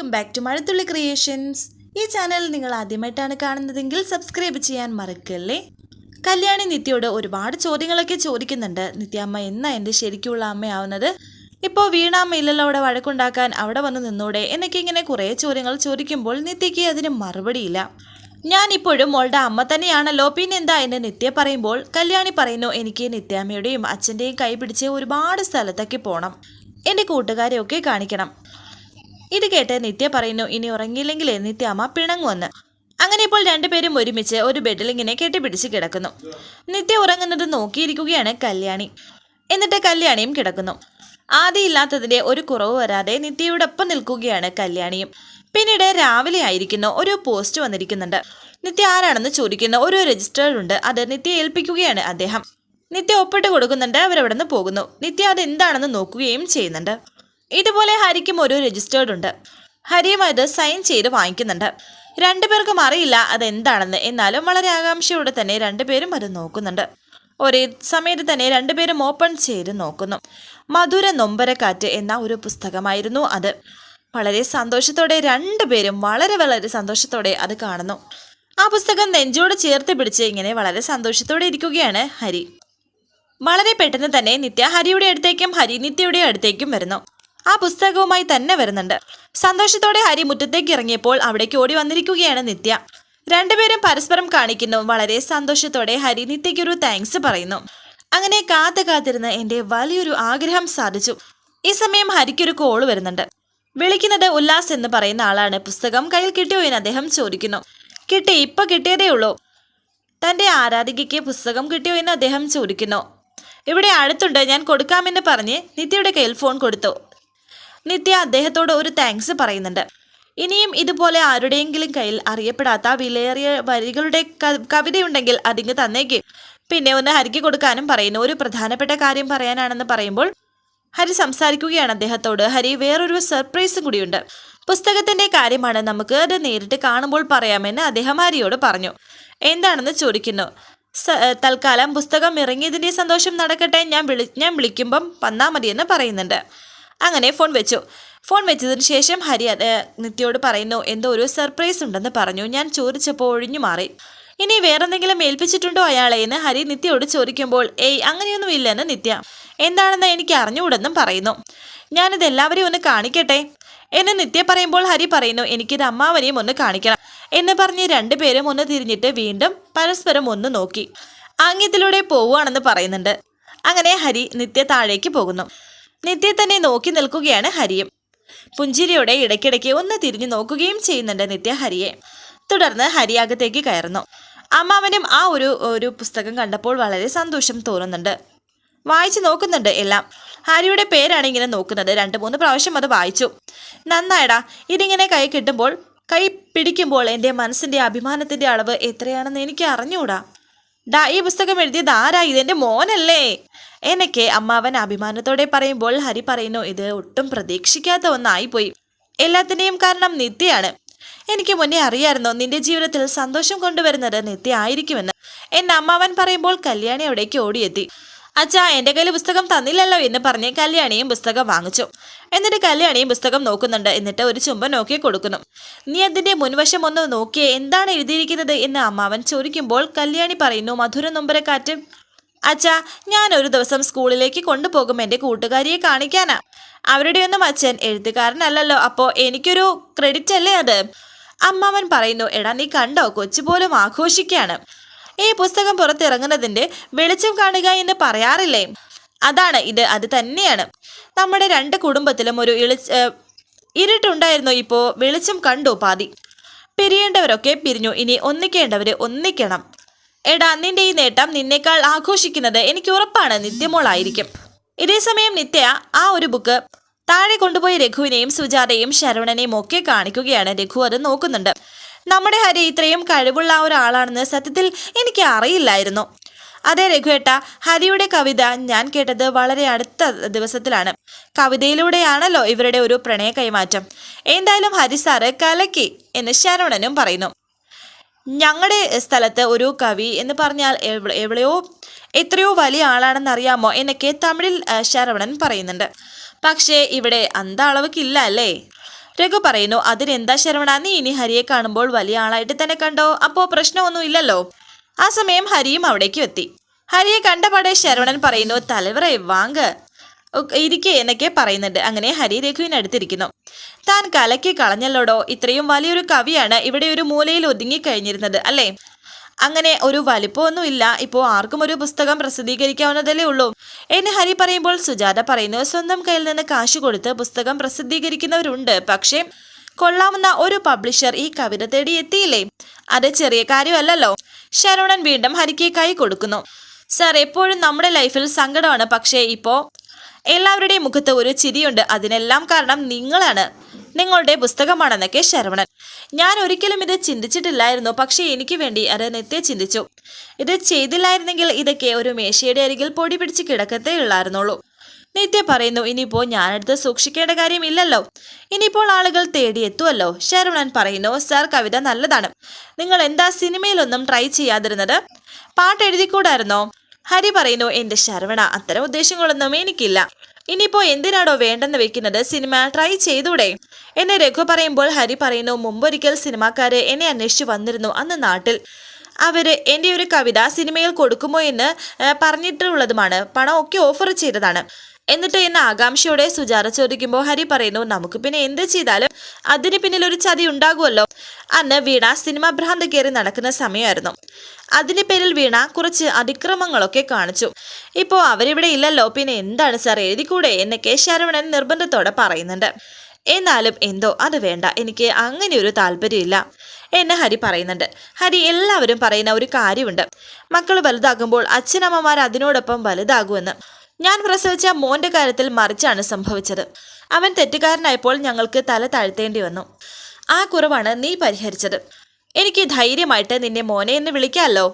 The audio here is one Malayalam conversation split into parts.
Welcome back to Mazhathulli creations ഈ ചാനൽ നിങ്ങൾ ആദ്യമായിട്ടാണ് കാണുന്നതെങ്കിൽ സബ്സ്ക്രൈബ് ചെയ്യാൻ മറക്കല്ലേ? കല്യാണി നിത്യയോട് ഒരുപാട് ചോദ്യങ്ങളൊക്കെ ചോദിക്കുന്നുണ്ട്. നിത്യാമ്മ എന്നാ എന്റെ ശരിക്കുള്ള അമ്മയാവുന്നത്? ഇപ്പോൾ വീണാമ്മ ഇല്ലല്ലോ അവിടെ വഴക്കുണ്ടാക്കാൻ അവിടെ വന്ന് നിന്നൂടെ? എന്നൊക്കെ ഇങ്ങനെ കുറേ ചോദ്യങ്ങൾ ചോദിക്കുമ്പോൾ നിത്യയ്ക്ക് അതിന് മറുപടിയില്ല. ഞാൻ ഇപ്പോഴും മോളുടെ അമ്മ തന്നെയാണല്ലോ. പിന്നെന്താ എന്ന് നിത്യ പറയുമ്പോൾ കല്യാണി പറയുന്നു എനിക്ക് നിത്യാമ്മയുടെയും അച്ഛന്റെയും കൈ പിടിച്ച് ഒരുപാട് സ്ഥലത്തൊക്കെ പോകണം എന്റെ കൂട്ടുകാരെയൊക്കെ കാണിക്കണം. ഇത് കേട്ട് നിത്യ പറയുന്നു ഇനി ഉറങ്ങിയില്ലെങ്കിലേ നിത്യാമ്മ പിണങ്ങുമെന്ന് അങ്ങനെ ഇപ്പോൾ രണ്ടുപേരും ഒരുമിച്ച് ഒരു ബെഡിൽ ഇങ്ങനെ കെട്ടിപ്പിടിച്ച് കിടക്കുന്നു. നിത്യ ഉറങ്ങുന്നത് നോക്കിയിരിക്കുകയാണ് കല്യാണി. എന്നിട്ട് കല്യാണിയും കിടക്കുന്നു. ആദിയില്ലാത്തതിന്റെ ഒരു കുറവ് വരാതെ നിത്യയോടൊപ്പം നിൽക്കുകയാണ് കല്യാണിയും. പിന്നീട് രാവിലെ ആയിരിക്കുന്നു ഒരു പോസ്റ്റ് വന്നിരിക്കുന്നുണ്ട്. നിത്യ ആരാണെന്ന് ചോദിക്കുന്ന ഒരു രജിസ്റ്റേർഡ് ഉണ്ട് അത് നിത്യ ഏൽപ്പിക്കുകയാണ് അദ്ദേഹം. നിത്യ ഒപ്പിട്ട് കൊടുക്കുന്നുണ്ട് അവരവിടെ നിന്ന് പോകുന്നു. നിത്യ അത് എന്താണെന്ന് നോക്കുകയും ചെയ്യുന്നുണ്ട്. ഇതുപോലെ ഹരിക്കും ഒരു രജിസ്റ്റേർഡ് ഉണ്ട്. ഹരിയും അത് സൈൻ ചെയ്ത് വാങ്ങിക്കുന്നുണ്ട്. രണ്ടുപേർക്കും അറിയില്ല അതെന്താണെന്ന്. എന്നാലും വളരെ ആകാംക്ഷയോടെ തന്നെ രണ്ടുപേരും അത് നോക്കുന്നുണ്ട്. ഒരേ സമയത്ത് തന്നെ രണ്ടുപേരും ഓപ്പൺ ചെയ്ത് നോക്കുന്നു. മധുര നൊമ്പരക്കാറ്റ് എന്ന ഒരു പുസ്തകമായിരുന്നു അത്. വളരെ സന്തോഷത്തോടെ രണ്ടുപേരും വളരെ വളരെ സന്തോഷത്തോടെ അത് കാണുന്നു. ആ പുസ്തകം നെഞ്ചോട് ചേർത്ത് പിടിച്ച് ഇങ്ങനെ വളരെ സന്തോഷത്തോടെ ഇരിക്കുകയാണ് ഹരി. വളരെ പെട്ടെന്ന് തന്നെ നിത്യ ഹരിയുടെ അടുത്തേക്കും ഹരി നിത്യയുടെ അടുത്തേക്കും വരുന്നു. ആ പുസ്തകവുമായി തന്നെ വരുന്നുണ്ട്. സന്തോഷത്തോടെ ഹരി മുറ്റത്തേക്ക് ഇറങ്ങിയപ്പോൾ അവിടേക്ക് ഓടി വന്നിരിക്കുകയാണ് നിത്യ. രണ്ടുപേരും പരസ്പരം കാണിക്കുന്നു. വളരെ സന്തോഷത്തോടെ ഹരി നിത്യയ്ക്കൊരു താങ്ക്സ് പറയുന്നു. അങ്ങനെ കാത്തു കാത്തിരുന്ന് എന്റെ വലിയൊരു ആഗ്രഹം സാധിച്ചു. ഈ സമയം ഹരിക്കൊരു കോൾ വരുന്നുണ്ട്. വിളിക്കുന്നത് ഉല്ലാസ് എന്ന് പറയുന്ന ആളാണ്. പുസ്തകം കയ്യിൽ കിട്ടിയോ എന്ന് അദ്ദേഹം ചോദിക്കുന്നു. കിട്ടി. ഇപ്പൊ കിട്ടിയതേ ഉള്ളൂ. തന്റെ ആരാധികയ്ക്ക് പുസ്തകം കിട്ടിയോ എന്ന് അദ്ദേഹം ചോദിക്കുന്നു. ഇവിടെ അടുത്തുണ്ട്. ഞാൻ കൊടുക്കാമെന്ന് പറഞ്ഞ് നിത്യയുടെ കയ്യിൽ ഫോൺ കൊടുത്തു. നിത്യ അദ്ദേഹത്തോട് ഒരു താങ്ക്സ് പറയുന്നുണ്ട്. ഇനിയും ഇതുപോലെ ആരുടെയെങ്കിലും കയ്യിൽ അറിയപ്പെടാത്ത വിലയേറിയ വരികളുടെ കവിതയുണ്ടെങ്കിൽ അതിങ്ങ് തന്നേക്ക്. പിന്നെ ഒന്ന് ഹരിക്ക് കൊടുക്കാനും പറയുന്നു. ഒരു പ്രധാനപ്പെട്ട കാര്യം പറയാനാണെന്ന് പറയുമ്പോൾ ഹരി സംസാരിക്കുകയാണ് അദ്ദേഹത്തോട്. ഹരി വേറൊരു സർപ്രൈസും കൂടിയുണ്ട്. പുസ്തകത്തിന്റെ കാര്യമാണ് നമുക്ക് അത് നേരിട്ട് കാണുമ്പോൾ പറയാമെന്ന് അദ്ദേഹം ഹരിയോട് പറഞ്ഞു. എന്താണെന്ന് ചോദിക്കുന്നു. തൽക്കാലം പുസ്തകം ഇറങ്ങിയതിന്റെ സന്തോഷം നടക്കട്ടെ. ഞാൻ വിളി ഞാൻ വിളിക്കുമ്പം വന്നാൽ മതിയെന്ന് പറയുന്നുണ്ട്. അങ്ങനെ ഫോൺ വെച്ചു. ഫോൺ വെച്ചതിന് ശേഷം ഹരി നിത്യയോട് പറയുന്നു എന്തോ ഒരു സർപ്രൈസ് ഉണ്ടെന്ന് പറഞ്ഞു. ഞാൻ ചോദിച്ചപ്പോൾ ഒഴിഞ്ഞു മാറി. ഇനി വേറെന്തെങ്കിലും ഏൽപ്പിച്ചിട്ടുണ്ടോ അയാളെ? എന്ന് ഹരി നിത്യയോട് ചോദിക്കുമ്പോൾ ഏയ് അങ്ങനെയൊന്നും ഇല്ലെന്ന് നിത്യ. എന്താണെന്ന് എനിക്ക് അറിഞ്ഞുകൂടെന്നും പറയുന്നു. ഞാനിത് എല്ലാവരെയും ഒന്ന് കാണിക്കട്ടെ? എന്ന് നിത്യ പറയുമ്പോൾ ഹരി പറയുന്നു എനിക്കിത് അമ്മാവനെയും ഒന്ന് കാണിക്കണം. എന്ന് പറഞ്ഞ് രണ്ടുപേരും ഒന്ന് തിരിഞ്ഞിട്ട് വീണ്ടും പരസ്പരം ഒന്ന് നോക്കി. ആംഗ്യത്തിലൂടെ പോവുകയാണെന്ന് പറയുന്നുണ്ട്. അങ്ങനെ ഹരി നിത്യ താഴേക്ക് പോകുന്നു. നിത്യ തന്നെ നോക്കി നിൽക്കുകയാണ് ഹരിയും പുഞ്ചിരിയോടെ ഇടയ്ക്കിടയ്ക്ക് ഒന്ന് തിരിഞ്ഞു നോക്കുകയും ചെയ്യുന്നുണ്ട് നിത്യ ഹരിയെ. തുടർന്ന് ഹരി അകത്തേക്ക് കയറുന്നു. അമ്മാവനും ആ ഒരു ഒരു പുസ്തകം കണ്ടപ്പോൾ വളരെ സന്തോഷം തോന്നുന്നുണ്ട്. വായിച്ചു നോക്കുന്നുണ്ട് എല്ലാം. ഹരിയുടെ പേരാണ് ഇങ്ങനെ നോക്കുന്നത്. രണ്ട് മൂന്ന് പ്രാവശ്യം അത് വായിച്ചു. നന്നായടാ ഇതിങ്ങനെ കൈ കിട്ടുമ്പോൾ കൈ പിടിക്കുമ്പോൾ എന്റെ മനസ്സിന്റെ അഭിമാനത്തിന്റെ അളവ് എത്രയാണെന്ന് എനിക്ക് അറിഞ്ഞുകൂടാ ഡാ ഈ പുസ്തകം എഴുതിയത് ആരാ? ഇതെന്റെ മോനല്ലേ. എന്നൊക്കെ അമ്മാവൻ അഭിമാനത്തോടെ പറയുമ്പോൾ ഹരി പറയുന്നു ഇത് ഒട്ടും പ്രതീക്ഷിക്കാത്ത ഒന്നായിപ്പോയി. എല്ലാത്തിനെയും കാരണം നിത്യയാണ്. എനിക്ക് മുന്നേ അറിയാമായിരുന്നു നിന്റെ ജീവിതത്തിൽ സന്തോഷം കൊണ്ടുവരുന്നത് നിത്യ ആയിരിക്കുമെന്ന്. എന്നെ അമ്മാവൻ പറയുമ്പോൾ കല്യാണി അവിടേക്ക് ഓടിയെത്തി. അച്ഛാ എന്റെ കയ്യിൽ പുസ്തകം തന്നില്ലല്ലോ എന്ന് പറഞ്ഞ് കല്യാണിയും പുസ്തകം വാങ്ങിച്ചു. എന്നിട്ട് കല്യാണിയും പുസ്തകം നോക്കുന്നുണ്ട്. എന്നിട്ട് ഒരു ചുംബൻ നോക്കി കൊടുക്കുന്നു. നീ അതിന്റെ മുൻവശം ഒന്ന് നോക്കിയേ എന്താണ് എഴുതിയിരിക്കുന്നത്? എന്ന് അമ്മാവൻ ചോദിക്കുമ്പോൾ കല്യാണി പറയുന്നു മധുര നൊമ്പരക്കാറ്റ്. അച്ഛാ ഞാൻ ഒരു ദിവസം സ്കൂളിലേക്ക് കൊണ്ടുപോകും എന്റെ കൂട്ടുകാരിയെ കാണിക്കാനാ. അവരുടെയൊന്നും അച്ഛൻ എഴുത്തുകാരനല്ലല്ലോ അപ്പോ എനിക്കൊരു ക്രെഡിറ്റ് അല്ലേ അത്? അമ്മാവൻ പറയുന്നു എടാ നീ കണ്ടോ കൊച്ചു പോലും ഈ പുസ്തകം പുറത്തിറങ്ങുന്നതിന്റെ വെളിച്ചം കാണുക എന്ന് പറയാറില്ലേ? അതാണ് ഇത് അത് തന്നെയാണ്. നമ്മുടെ രണ്ട് കുടുംബത്തിലും ഒരു ഇളി ഇരുട്ടുണ്ടായിരുന്നു ഇപ്പോ വെളിച്ചം കണ്ടു പാതി. പിരിയേണ്ടവരൊക്കെ പിരിഞ്ഞു ഇനി ഒന്നിക്കേണ്ടവര് ഒന്നിക്കണം. എടാ നിന്റെ ഈ നേട്ടം നിന്നേക്കാൾ ആഘോഷിക്കുന്നത് എനിക്ക് ഉറപ്പാണ്. നിത്യമോളായിരിക്കും. ഇതേസമയം നിത്യ ആ ഒരു ബുക്ക് താഴെ കൊണ്ടുപോയി രഘുവിനെയും സുജാതയും ശരവണനെയും ഒക്കെ കാണിക്കുകയാണ്. രഘു അത് നോക്കുന്നുണ്ട്. നമ്മുടെ ഹരി ഇത്രയും കഴിവുള്ള ഒരാളാണെന്ന് സത്യത്തിൽ എനിക്ക് അറിയില്ലായിരുന്നു. അതെ രഘുവേട്ട ഹരിയുടെ കവിത ഞാൻ കേട്ടത് വളരെ അടുത്ത ദിവസത്തിലാണ്. കവിതയിലൂടെയാണല്ലോ ഇവരുടെ ഒരു പ്രണയ കൈമാറ്റം. എന്തായാലും ഹരി സാറ് കലക്കി എന്ന് ശരവണനും പറയുന്നു. ഞങ്ങളുടെ സ്ഥലത്ത് ഒരു കവി എന്ന് പറഞ്ഞാൽ എവ- എവിടെയോ എത്രയോ വലിയ ആളാണെന്ന് അറിയാമോ എന്നൊക്കെ തമിഴിൽ ശരവണൻ പറയുന്നുണ്ട്. പക്ഷേ ഇവിടെ അന്ത അളവക്കില്ല അല്ലേ? രഘു പറയുന്നു അതിനെന്താ ശരവണ നീ ഇനി ഹരിയെ കാണുമ്പോൾ വലിയ ആളായിട്ട് തന്നെ കണ്ടോ? അപ്പോ പ്രശ്നമൊന്നും ഇല്ലല്ലോ. ആ സമയം ഹരിയും അവിടേക്ക് എത്തി. ഹരിയെ കണ്ടപാടെ ശരവണൻ പറയുന്നു തലവറെ വാങ്ക്. ഇരിക്കെ എന്നൊക്കെ പറയുന്നുണ്ട്. അങ്ങനെ ഹരി രഘുവിനടുത്തിരിക്കുന്നു താൻ കലക്കി കളഞ്ഞല്ലോടോ? ഇത്രയും വലിയൊരു കവിയാണ് ഇവിടെ ഒരു മൂലയിൽ ഒതുങ്ങിക്കഴിഞ്ഞിരുന്നത് അല്ലേ? അങ്ങനെ ഒരു വലിപ്പമൊന്നും ഇല്ല ഇപ്പോൾ ആർക്കും ഒരു പുസ്തകം പ്രസിദ്ധീകരിക്കാവുന്നതല്ലേ ഉള്ളൂ. എന്ന് ഹരി പറയുമ്പോൾ സുജാത പറയുന്നു സ്വന്തം കയ്യിൽ നിന്ന് കാശ് കൊടുത്ത് പുസ്തകം പ്രസിദ്ധീകരിക്കുന്നവരുണ്ട്. പക്ഷേ കൊള്ളാവുന്ന ഒരു പബ്ലിഷർ ഈ കവിത തേടി എത്തിയില്ലേ? അത് ചെറിയ കാര്യമല്ലല്ലോ. ശരവണൻ വീണ്ടും ഹരിക്ക് കൈ കൊടുക്കുന്നു. സാർ എപ്പോഴും നമ്മുടെ ലൈഫിൽ സങ്കടമാണ്. പക്ഷേ ഇപ്പോൾ എല്ലാവരുടെയും മുഖത്ത് ഒരു ചിരിയുണ്ട്. അതിനെല്ലാം കാരണം നിങ്ങളാണ്. നിങ്ങളുടെ പുസ്തകമാണെന്നൊക്കെ ശരവണൻ. ഞാൻ ഒരിക്കലും ഇത് ചിന്തിച്ചിട്ടില്ലായിരുന്നു. പക്ഷേ എനിക്ക് വേണ്ടി അത് നിത്യ ചിന്തിച്ചു. ഇത് ചെയ്തില്ലായിരുന്നെങ്കിൽ ഇതൊക്കെ ഒരു മേശയുടെ അരികിൽ പൊടി പിടിച്ച് കിടക്കത്തേ ഉള്ളായിരുന്നുള്ളൂ. നിത്യ പറയുന്നു ഇനിയിപ്പോൾ ഞാനെടുത്ത് സൂക്ഷിക്കേണ്ട കാര്യമില്ലല്ലോ ഇനിയിപ്പോൾ ആളുകൾ തേടിയെത്തുമല്ലോ ശരവണൻ പറയുന്നു സർ കവിത നല്ലതാണ്. നിങ്ങൾ എന്താ സിനിമയിലൊന്നും ട്രൈ ചെയ്യാതിരുന്നത്? പാട്ട് എഴുതിക്കൂടായിരുന്നോ? ഹരി പറയുന്നു എന്റെ ശരവണ അത്തരം ഉദ്ദേശങ്ങളൊന്നും എനിക്കില്ല. ഇനിയിപ്പോ എന്തിനാണോ വേണ്ടെന്ന് വെക്കുന്നത് സിനിമ ട്രൈ ചെയ്തൂടെ? എന്നെ രഘു പറയുമ്പോൾ ഹരി പറയുന്നു മുമ്പൊരിക്കൽ സിനിമാക്കാര് എന്നെ അന്വേഷിച്ചു വന്നിരുന്നു അന്ന് നാട്ടിൽ. അവർ എന്റെ ഒരു കവിത സിനിമയിൽ കൊടുക്കുമോ എന്ന് പറഞ്ഞിട്ടുള്ളതുമാണ്. പണം ഒക്കെ ഓഫർ ചെയ്തതാണ്. എന്നിട്ട് എന്ന ആകാംക്ഷയോടെ സുജാത ചോദിക്കുമ്പോൾ ഹരി പറയുന്നു നമുക്ക് പിന്നെ എന്ത് ചെയ്താലും അതിന് പിന്നിൽ ഒരു ചതി ഉണ്ടാകുമല്ലോ. അന്ന് വീണ സിനിമ ഭ്രാന്ത് കയറി നടക്കുന്ന സമയമായിരുന്നു. അതിന്റെ പേരിൽ വീണ കുറച്ച് അതിക്രമങ്ങളൊക്കെ കാണിച്ചു. ഇപ്പോൾ അവരിവിടെ ഇല്ലല്ലോ പിന്നെ എന്താണ് സാർ എഴുതിക്കൂടെ? എന്നൊക്കെ ശരവണൻ നിർബന്ധത്തോടെ പറയുന്നുണ്ട്. എന്നാലും എന്തോ അത് വേണ്ട എനിക്ക് അങ്ങനെ ഒരു താല്പര്യമില്ല എന്നെ ഹരി പറയുന്നുണ്ട്. ഹരി എല്ലാവരും പറയുന്ന ഒരു കാര്യമുണ്ട്. മക്കൾ വലുതാകുമ്പോൾ അച്ഛനമ്മമാർ അതിനോടൊപ്പം വലുതാകുമെന്ന്. ഞാൻ പ്രസവിച്ച മോന്റെ കാര്യത്തിൽ മറിച്ചാണ് സംഭവിച്ചത്. അവൻ തെറ്റുകാരനായപ്പോൾ ഞങ്ങൾക്ക് തല താഴ്ത്തേണ്ടി വന്നു. ആ കുറവാണ് നീ പരിഹരിച്ചത്. എനിക്ക് ധൈര്യമായിട്ട് നിന്നെ മോനെ എന്ന് വിളിക്കാമല്ലോ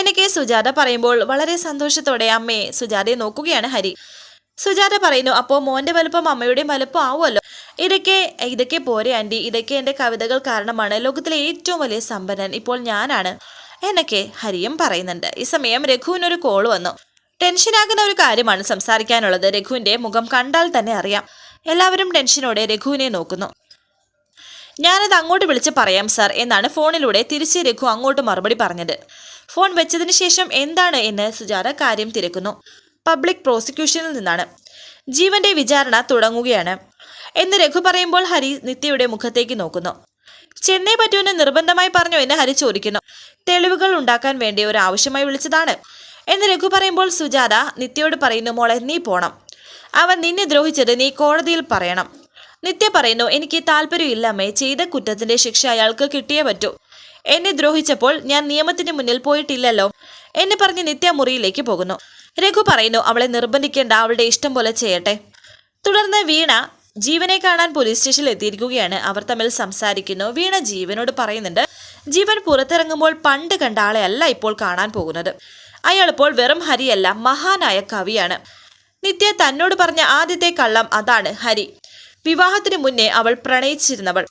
എനിക്ക് സുജാത പറയുമ്പോൾ വളരെ സന്തോഷത്തോടെ അമ്മയെ സുജാതയെ നോക്കുകയാണ് ഹരി. സുജാത പറയുന്നു അപ്പോൾ മോന്റെ വലുപ്പം അമ്മയുടെയും വലുപ്പം ആവുമല്ലോ? ഇതൊക്കെ ഇതൊക്കെ പോരെ ആന്റി ഇതൊക്കെ എന്റെ കവിതകൾ കാരണമാണ് ലോകത്തിലെ ഏറ്റവും വലിയ സമ്പന്നൻ ഇപ്പോൾ ഞാനാണ്. എന്നൊക്കെ ഹരിയും പറയുന്നുണ്ട്. ഈ സമയം രഘുവിനൊരു കോൾ വന്നു. ടെൻഷനാകുന്ന ഒരു കാര്യമാണ് സംസാരിക്കാനുള്ളത്. രഘുവിന്റെ മുഖം കണ്ടാൽ തന്നെ അറിയാം. എല്ലാവരും ടെൻഷനോടെ രഘുവിനെ നോക്കുന്നു. ഞാനത് അങ്ങോട്ട് വിളിച്ച് പറയാം സാർ എന്നാണ് ഫോണിലൂടെ തിരിച്ച് രഘു അങ്ങോട്ട് മറുപടി പറഞ്ഞത്. ഫോൺ വെച്ചതിന് ശേഷം എന്താണ് എന്ന് സുജാത കാര്യം തിരക്കുന്നു. പബ്ലിക് പ്രോസിക്യൂഷനിൽ നിന്നാണ്. ജീവന്റെ വിചാരണ തുടങ്ങുകയാണ് എന്ന് രഘു പറയുമ്പോൾ ഹരി നിത്യയുടെ മുഖത്തേക്ക് നോക്കുന്നു. ചെന്നൈ പറ്റൂന്ന് നിർബന്ധമായി പറഞ്ഞു എന്ന് ഹരി ചോദിക്കുന്നു. തെളിവുകൾ ഉണ്ടാക്കാൻ വേണ്ടി ഒരു ആവശ്യമായി വിളിച്ചതാണ്. എന്ന് രഘു പറയുമ്പോൾ സുജാത നിത്യയോട് പറയുന്നു മോളെ നീ പോണം. അവൻ നിന്നെ ദ്രോഹിച്ചത് നീ കോടതിയിൽ പറയണം. നിത്യ പറയുന്നു എനിക്ക് താല്പര്യമില്ല അമ്മേ. ചെയ്ത കുറ്റത്തിന്റെ ശിക്ഷ അയാൾക്ക് കിട്ടിയേ പറ്റൂ. എന്നെ ദ്രോഹിച്ചപ്പോൾ ഞാൻ നിയമത്തിന് മുന്നിൽ പോയിട്ടില്ലല്ലോ എന്നെ പറഞ്ഞ് നിത്യ മുറിയിലേക്ക് പോകുന്നു. രഘു പറയുന്നു അവളെ നിർബന്ധിക്കേണ്ട അവളുടെ ഇഷ്ടം പോലെ ചെയ്യട്ടെ. തുടർന്ന് വീണ ജീവനെ കാണാൻ പോലീസ് സ്റ്റേഷനിൽ എത്തിയിരിക്കുകയാണ്. അവർ തമ്മിൽ സംസാരിക്കുന്നു. വീണ ജീവനോട് പറയുന്നുണ്ട് ജീവൻ പുറത്തിറങ്ങുമ്പോൾ പണ്ട് കണ്ട ആളെ അല്ല ഇപ്പോൾ കാണാൻ പോകുന്നത്. അയാൾ ഇപ്പോൾ വെറും ഹരിയല്ല മഹാനായ കവിയാണ്. നിത്യ തന്നോട് പറഞ്ഞ ആദ്യത്തെ കള്ളം അതാണ് ഹരി. വിവാഹത്തിനു മുന്നേ അവൾ പ്രണയിച്ചിരുന്നവൾ.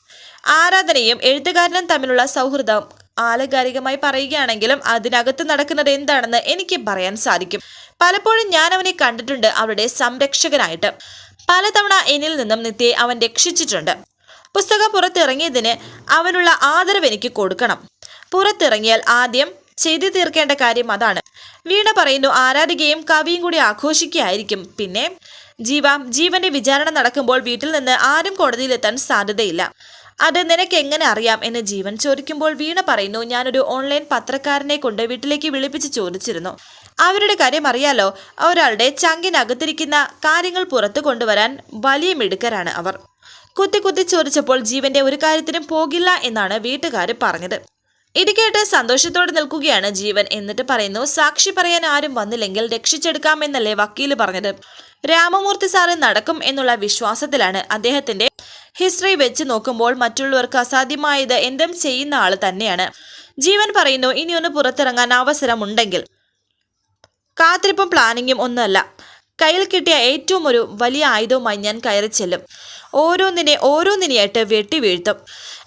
ആരാധനയും എഴുത്തുകാരനും തമ്മിലുള്ള സൗഹൃദം ആലങ്കാരികമായി പറയുകയാണെങ്കിലും അതിനകത്ത് നടക്കുന്നത് എന്താണെന്ന് എനിക്ക് പറയാൻ സാധിക്കും. പലപ്പോഴും ഞാൻ അവനെ കണ്ടിട്ടുണ്ട് അവരുടെ സംരക്ഷകനായിട്ട്. പലതവണ എന്നിൽ നിന്നും നിത്യയെ അവൻ രക്ഷിച്ചിട്ടുണ്ട്. പുസ്തകം പുറത്തിറങ്ങിയതിന് അവനുള്ള ആദരവ് എനിക്ക് കൊടുക്കണം. പുറത്തിറങ്ങിയാൽ ആദ്യം ചെയ്തു തീർക്കേണ്ട കാര്യം അതാണ്. വീണ പറയുന്നു ആരാധികയും കവിയും കൂടി ആഘോഷിക്കുകയായിരിക്കും. പിന്നെ ജീവ ജീവന്റെ വിചാരണ നടക്കുമ്പോൾ വീട്ടിൽ നിന്ന് ആരും കോടതിയിലെത്താൻ സാധ്യതയില്ല. അത് നിനക്ക് എങ്ങനെ അറിയാം? എന്ന് ജീവൻ ചോദിക്കുമ്പോൾ വീണ പറയുന്നു ഞാനൊരു ഓൺലൈൻ പത്രക്കാരനെ കൊണ്ട് വീട്ടിലേക്ക് വിളിപ്പിച്ച് ചോദിച്ചിരുന്നു. അവരുടെ കാര്യം അറിയാലോ ഒരാളുടെ ചങ്കിനകത്തിരിക്കുന്ന കാര്യങ്ങൾ പുറത്തു കൊണ്ടുവരാൻ വലിയ മിടുക്കരാണ് അവർ. കുത്തി കുത്തി ചോദിച്ചപ്പോൾ ജീവന്റെ ഒരു കാര്യത്തിനും പോകില്ല എന്നാണ് വീട്ടുകാർ പറഞ്ഞത്. ഇത് സന്തോഷത്തോടെ നിൽക്കുകയാണ് ജീവൻ എന്നിട്ട് പറയുന്നു സാക്ഷി പറയാൻ ആരും വന്നില്ലെങ്കിൽ രക്ഷിച്ചെടുക്കാമെന്നല്ലേ വക്കീൽ പറഞ്ഞത്. രാമമൂർത്തി സാറ് നടക്കും എന്നുള്ള വിശ്വാസത്തിലാണ് അദ്ദേഹത്തിന്റെ ഹിസ്റ്ററി വെച്ച് നോക്കുമ്പോൾ മറ്റുള്ളവർക്ക് അസാധ്യമായത് എന്തും ചെയ്യുന്ന ആൾ തന്നെയാണ്. ജീവൻ പറയുന്നു ഇനിയൊന്ന് പുറത്തിറങ്ങാൻ അവസരമുണ്ടെങ്കിൽ. കാത്തിരിപ്പും പ്ലാനിങ്ങും ഒന്നുമല്ല. കയ്യിൽ കിട്ടിയ ഏറ്റവും ഒരു വലിയ ആയുധവുമായി ഞാൻ കയറി ചെല്ലും. ഓരോന്നിനെ ഓരോന്നിനെയായിട്ട് വെട്ടി വീഴ്ത്തും.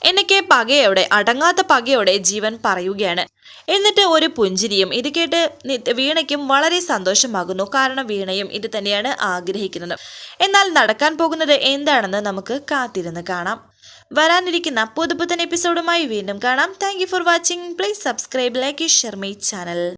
എനിക്ക് പകയോടെ അടങ്ങാത്ത പകയോടെ ജീവൻ പറയുകയാണ്. എന്നിട്ട് ഒരു പുഞ്ചിരിയും ഇത് കേട്ട് വീണയ്ക്കും വളരെ സന്തോഷമാകുന്നു. കാരണം വീണയും ഇത് തന്നെയാണ് ആഗ്രഹിക്കുന്നത്. എന്നാൽ നടക്കാൻ പോകുന്നത് എന്താണെന്ന് നമുക്ക് കാത്തിരുന്ന് കാണാം. വരാനിരിക്കുന്ന പുതുപുത്തൻ എപ്പിസോഡുമായി വീണ്ടും കാണാം. Thank for watching please subscribe like share my channel